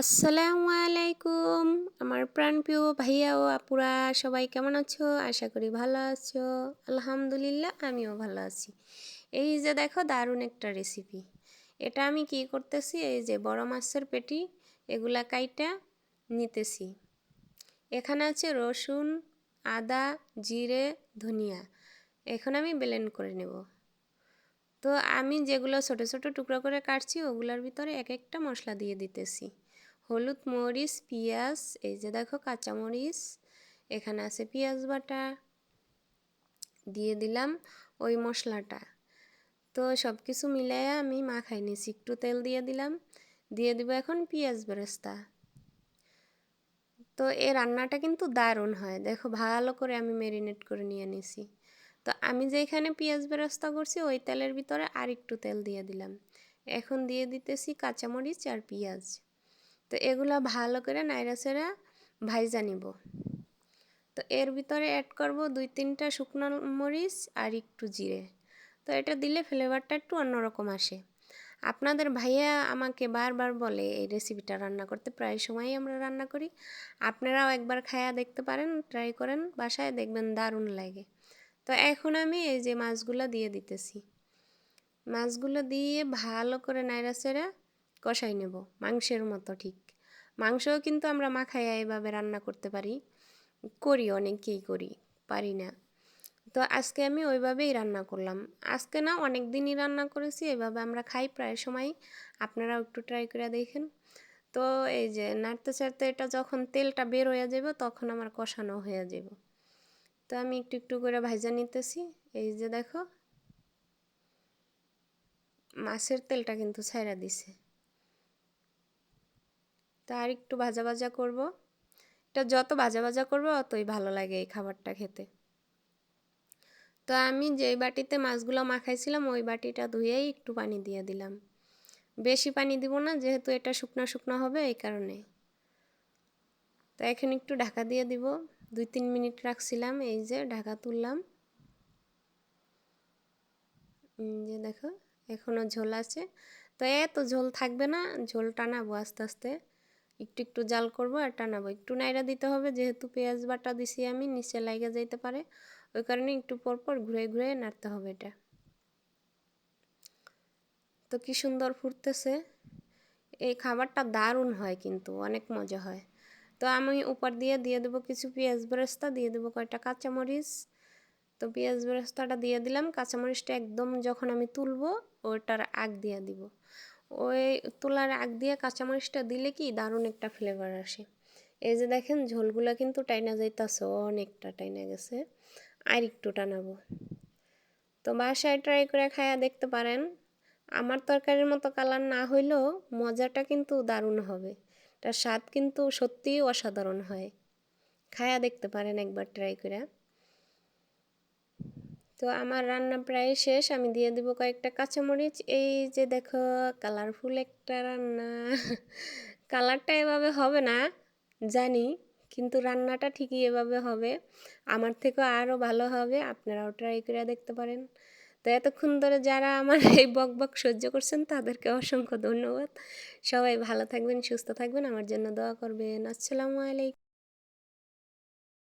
আসসালামু আলাইকুম। আমার প্রাণপ্রিয় ভাইয়া ও আপুরা, সবাই কেমন আছো? আশা করি ভালো আছো। আলহামদুলিল্লাহ, আমিও ভালো আছি। এই যে দেখো, দারুণ একটা রেসিপি এটা আমি কি করতেছি? এই যে বড় মাছের পেটি, এগুলা কাইটা নিতেছি। এখানে আছে রসুন, আদা, জিরে, ধনিয়া। এখন আমি ব্লেন্ড করে নেব। তো আমি যেগুলো ছোট ছোট টুকরো করে কাটছি, ওগুলোর ভিতরে এক একটা মশলা দিয়ে দিতেছি। হলুদ মরিচ, পেঁয়াজ, এই যে দেখো কাঁচামরিচ এখানে আছে পেঁয়াজ বাটা, দিয়ে দিলাম ওই মশলাটা। তো সব কিছু মিলাইয়া আমি মাখাই নিছি, একটু তেল দিয়ে দিলাম, দিয়ে দিব এখন পেঁয়াজ বেরেস্তা। তো এই রান্নাটা কিন্তু দারুণ হয়, দেখো ভালো করে আমি ম্যারিনেট করে নিয়ে নিছি। তো আমি যেখানে পেঁয়াজ বেরেস্তা করছি, ওই তেলের ভিতরে আর একটু তেল দিয়ে দিলাম। এখন দিয়ে দিতেছি কাঁচামরিচ আর পেঁয়াজ। তো এগুলো ভালো করে নাইরা সেরা ভাইজা নিব। তো এর ভিতরে অ্যাড করব দুই তিনটা শুকনো মরিচ আর একটু জিরে। তো এটা দিলে ফ্লেভারটা একটু অন্যরকম আসে। আপনাদের ভাইয়া আমাকে বারবার বলে এই রেসিপিটা রান্না করতে, প্রায় সময়ই আমরা রান্না করি। আপনারাও একবার খায়া দেখতে পারেন ট্রাই করেন, বাসায় দেখবেন দারুণ লাগে। তো এখন আমি এই যে মাছগুলো দিয়ে দিতেছি। মাছগুলো দিয়ে ভালো করে নাইরা সেরা কষাই নেব, মাংসের মতো ঠিক। মাংসও কিন্তু আমরা মাখাইয়া এভাবে রান্না করতে পারি। করি অনেকেই করি, পারি না। তো আজকে আমি ওইভাবেই রান্না করলাম। আজকে না অনেক দিনই রান্না করেছি, এভাবে আমরা খাই প্রায় সময়। আপনারাও একটু ট্রাই করে দেখেন। তো এই যে নাড়তে চাড়তে এটা যখন তেলটা বের হয়ে যাবে তখন আমার কষানো হয়ে যাব তো আমি একটু একটু করে ভাজা নিতেছি। এই যে দেখো, মাছের তেলটা কিন্তু ছাইরা দিছে। তা আর একটু ভাজা ভাজা করব। এটা যত ভাজা ভাজা করব, অতই ভালো লাগে এই খাবারটা খেতে। তো আমি যেই বাটিতে মাছগুলো মাখাইছিলাম, ওই বাটিটা ধুয়েই একটু পানি দিয়ে দিলাম। বেশি পানি দিব না, যেহেতু এটা শুকনো শুকনো হবে এই কারণে। তো এখন একটু ঢাকা দিয়ে দিব। দুই তিন মিনিট রাখছিলাম, এই যে ঢাকা তুললাম। যে দেখো এখনও ঝোল আছে। তো এত ঝোল থাকবে না ঝোল টানাবো আস্তে আস্তে। একটু একটু জাল করব আর টানাবো। একটু নাইরা দিতে হবে, যেহেতু পেঁয়াজ বাটা দিছি আমি, নিচে লাইগে যাইতে পারে। ওই কারণে একটু পর পর ঘুরে ঘুরে নাড়তে হবে এটা। তো কি সুন্দর ফুটতেছে। এই খাবারটা দারুণ হয় কিন্তু, অনেক মজা হয়। তো আমি উপর দিয়ে দিয়ে দেবো কিছু পেঁয়াজ বেরেস্তা, দিয়ে দেবো কয়টা কাঁচামরিচ। তো পেঁয়াজ বেরেস্তাটা দিয়ে দিলাম, কাঁচামরিচটা একদম যখন আমি তুলবো, ওটার আগ দিয়ে দিব। ওই তোলার আগ দিয়ে কাঁচামরিচটা দিলে কি দারুণ একটা ফ্লেভার আসে। এই যে দেখেন, ঝোলগুলা কিন্তু টাইনা যাইতেছে, অনেকটা টাইনা গেছে। আর একটু টানাবো। তো বাসায় ট্রাই করে খায়া দেখতে পারেন। আমার তরকারির মতো কালার না হইলেও মজাটা কিন্তু দারুণ হবে। তার স্বাদ কিন্তু সত্যিই অসাধারণ হয়। খায়া দেখতে পারেন একবার ট্রাই করে। তো আমার রান্না প্রায় শেষ। আমি দিয়ে দেব কয়েকটা কাঁচামরিচ। এই যে দেখো কালারফুল একটা রান্না। কালারটা এভাবে হবে না, জানি, কিন্তু রান্নাটা ঠিকই এভাবে হবে। আমার থেকেও আরও ভালো হবে, আপনারাও ট্রাই করে দেখতে পারেন। তো এতক্ষণ ধরে যারা আমার এই বক বক সহ্য করছেন, তাদেরকে অসংখ্য ধন্যবাদ। সবাই ভালো থাকবেন, সুস্থ থাকবেন, আমার জন্য দোয়া করবেন। আসসালামু আলাইকুম।